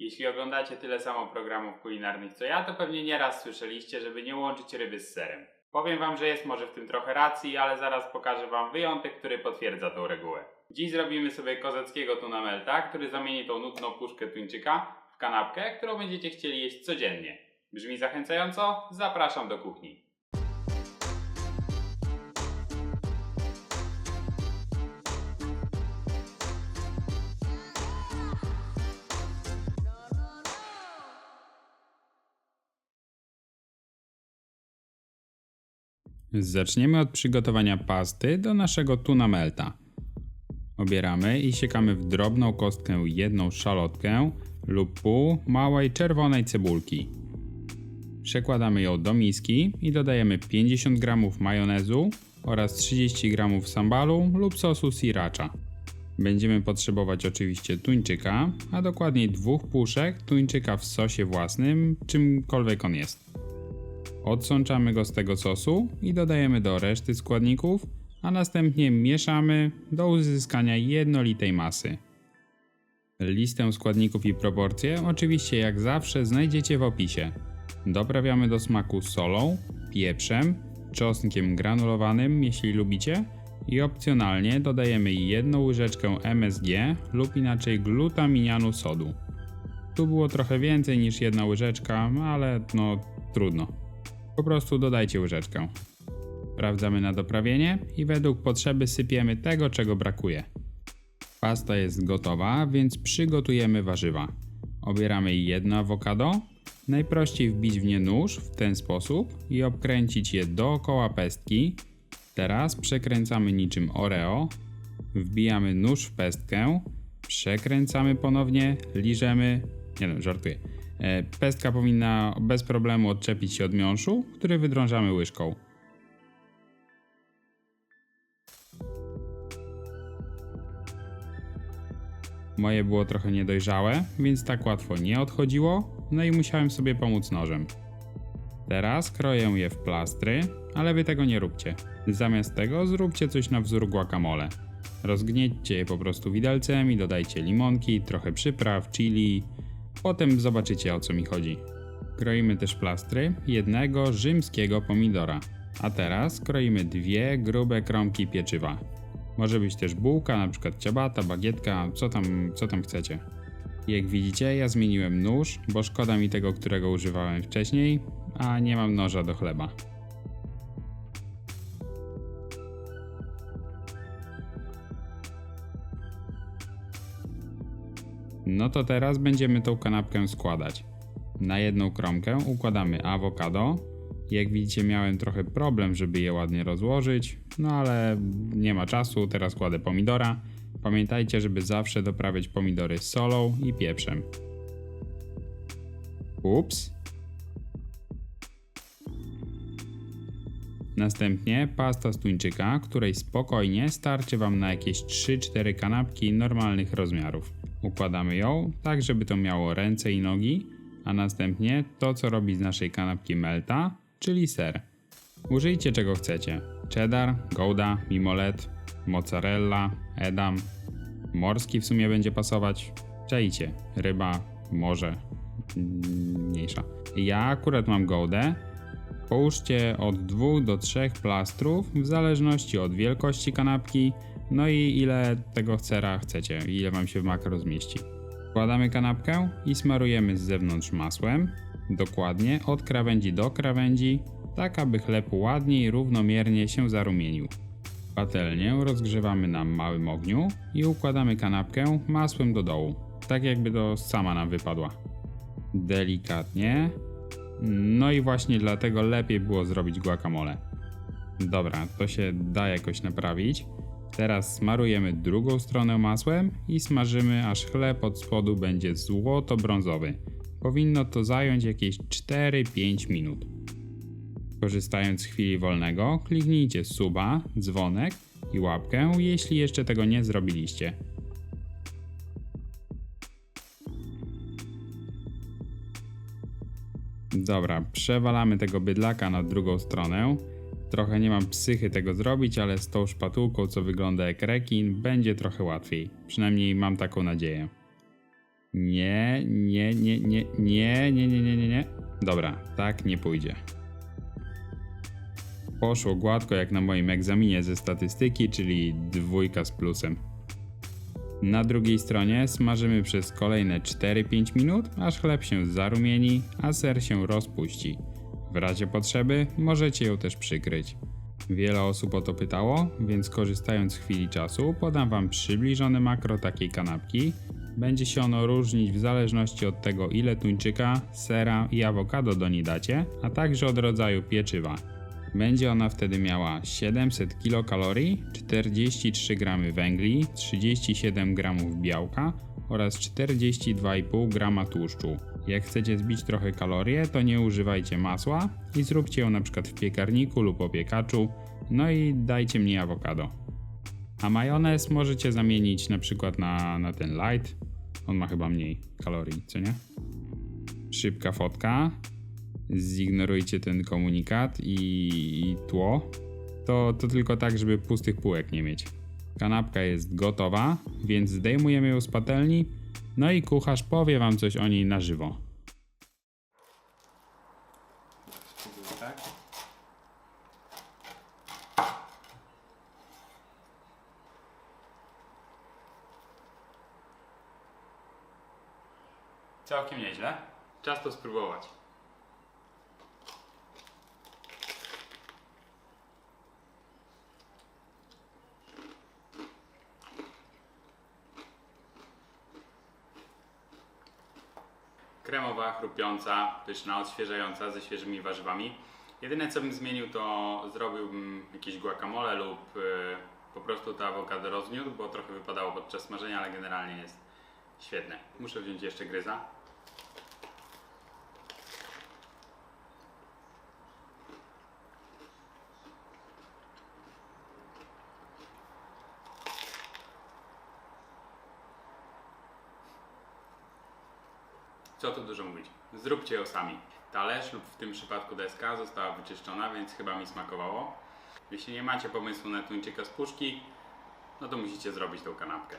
Jeśli oglądacie tyle samo programów kulinarnych co ja, to pewnie nieraz słyszeliście, żeby nie łączyć ryby z serem. Powiem wam, że jest może w tym trochę racji, ale zaraz pokażę wam wyjątek, który potwierdza tą regułę. Dziś zrobimy sobie kozackiego tuna melta, który zamieni tą nudną puszkę tuńczyka w kanapkę, którą będziecie chcieli jeść codziennie. Brzmi zachęcająco? Zapraszam do kuchni. Zaczniemy od przygotowania pasty do naszego tuna melta. Obieramy i siekamy w drobną kostkę jedną szalotkę lub pół małej czerwonej cebulki. Przekładamy ją do miski i dodajemy 50 g majonezu oraz 30 g sambalu lub sosu sriracha. Będziemy potrzebować oczywiście tuńczyka, a dokładniej dwóch puszek tuńczyka w sosie własnym, czymkolwiek on jest. Odsączamy go z tego sosu i dodajemy do reszty składników, a następnie mieszamy do uzyskania jednolitej masy. Listę składników i proporcje oczywiście jak zawsze znajdziecie w opisie. Doprawiamy do smaku solą, pieprzem, czosnkiem granulowanym jeśli lubicie i opcjonalnie dodajemy jedną łyżeczkę MSG lub inaczej glutaminianu sodu. Tu było trochę więcej niż jedna łyżeczka, ale no trudno. Po prostu dodajcie łyżeczkę. Sprawdzamy na doprawienie i według potrzeby sypiemy tego, czego brakuje. Pasta jest gotowa, więc przygotujemy warzywa. Obieramy jedno awokado. Najprościej wbić w nie nóż w ten sposób i obkręcić je dookoła pestki. Teraz przekręcamy niczym Oreo. Wbijamy nóż w pestkę. Przekręcamy ponownie, liżemy. Nie no, żartuję. E, Pestka powinna bez problemu odczepić się od miąższu, który wydrążamy łyżką. Moje było trochę niedojrzałe, więc tak łatwo nie odchodziło, no i musiałem sobie pomóc nożem. Teraz kroję je w plastry, ale wy tego nie róbcie. Zamiast tego zróbcie coś na wzór guacamole. Rozgniećcie je po prostu widelcem i dodajcie limonki, trochę przypraw, chili, Potem zobaczycie o co mi chodzi. Kroimy też plastry jednego rzymskiego pomidora. A teraz kroimy dwie grube kromki pieczywa. Może być też bułka, na przykład ciabata, bagietka, co tam, co tam chcecie. Jak widzicie, ja zmieniłem nóż, bo szkoda mi tego, którego używałem wcześniej, a nie mam noża do chleba. No to teraz będziemy tą kanapkę składać. Na jedną kromkę układamy awokado. Jak widzicie miałem trochę problem, żeby je ładnie rozłożyć, no ale nie ma czasu, teraz kładę pomidora. Pamiętajcie, żeby zawsze doprawiać pomidory solą i pieprzem. Ups. Następnie pasta z tuńczyka, której spokojnie starczy Wam na jakieś 3-4 kanapki normalnych rozmiarów. Układamy ją tak, żeby to miało ręce i nogi, a następnie to, co robi z naszej kanapki melta, czyli ser. Użyjcie czego chcecie. Cheddar, gouda, mimolet, mozzarella, edam. Morski w sumie będzie pasować. Czajcie, ryba, morze, mniejsza. Ja akurat mam goudę. Połóżcie od 2 do 3 plastrów w zależności od wielkości kanapki no i ile tego cera chcecie, ile wam się w makro zmieści. Wkładamy kanapkę i smarujemy z zewnątrz masłem, dokładnie od krawędzi do krawędzi, tak aby chleb ładnie i równomiernie się zarumienił. Patelnię rozgrzewamy na małym ogniu i układamy kanapkę masłem do dołu, tak jakby to sama nam wypadła. Delikatnie. No i właśnie dlatego lepiej było zrobić guacamole. Dobra, to się da jakoś naprawić. Teraz smarujemy drugą stronę masłem i smażymy aż chleb od spodu będzie złoto-brązowy. Powinno to zająć jakieś 4-5 minut. Korzystając z chwili wolnego, kliknijcie suba, dzwonek i łapkę, jeśli jeszcze tego nie zrobiliście. Dobra, przewalamy tego bydlaka na drugą stronę Trochę nie mam psychy tego zrobić, ale z tą szpatułką, co wygląda jak rekin, będzie trochę łatwiej. Przynajmniej mam taką nadzieję. Nie, nie, nie, nie, nie, nie, nie, nie, nie, nie. Dobra, tak nie pójdzie. Poszło gładko jak na moim egzaminie ze statystyki, czyli dwójka z plusem. Na drugiej stronie smażymy przez kolejne 4-5 minut, aż chleb się zarumieni, a ser się rozpuści. W razie potrzeby możecie ją też przykryć. Wiele osób o to pytało, więc korzystając z chwili czasu, podam Wam przybliżone makro takiej kanapki. Będzie się ono różnić w zależności od tego, ile tuńczyka, sera i awokado do niej dacie, a także od rodzaju pieczywa. Będzie ona wtedy miała 700 kilokalorii, 43 g węgli, 37 g białka oraz 42,5 g tłuszczu. Jak chcecie zbić trochę kalorie, to nie używajcie masła i zróbcie ją na przykład w piekarniku lub opiekaczu, no i dajcie mniej awokado. A majonez możecie zamienić na przykład na, na ten light. On ma chyba mniej kalorii, co nie? Szybka fotka. Zignorujcie ten komunikat i, i tło. To, to tylko tak, żeby pustych półek nie mieć. Kanapka jest gotowa, więc zdejmujemy ją z patelni. No i kucharz powie wam coś o niej na żywo. Całkiem nieźle. Czas to spróbować. Kremowa, chrupiąca, pyszna, odświeżająca ze świeżymi warzywami. Jedyne co bym zmienił to zrobiłbym jakieś guacamole lub y, po prostu to awokado rozniósł, bo trochę wypadało podczas smażenia, ale generalnie jest świetne. Muszę wziąć jeszcze gryza. Co tu dużo mówić. Zróbcie ją sami. Talerz lub w tym przypadku deska została wyczyszczona, więc chyba mi smakowało. Jeśli nie macie pomysłu na tuńczyka z puszki, no to musicie zrobić tą kanapkę.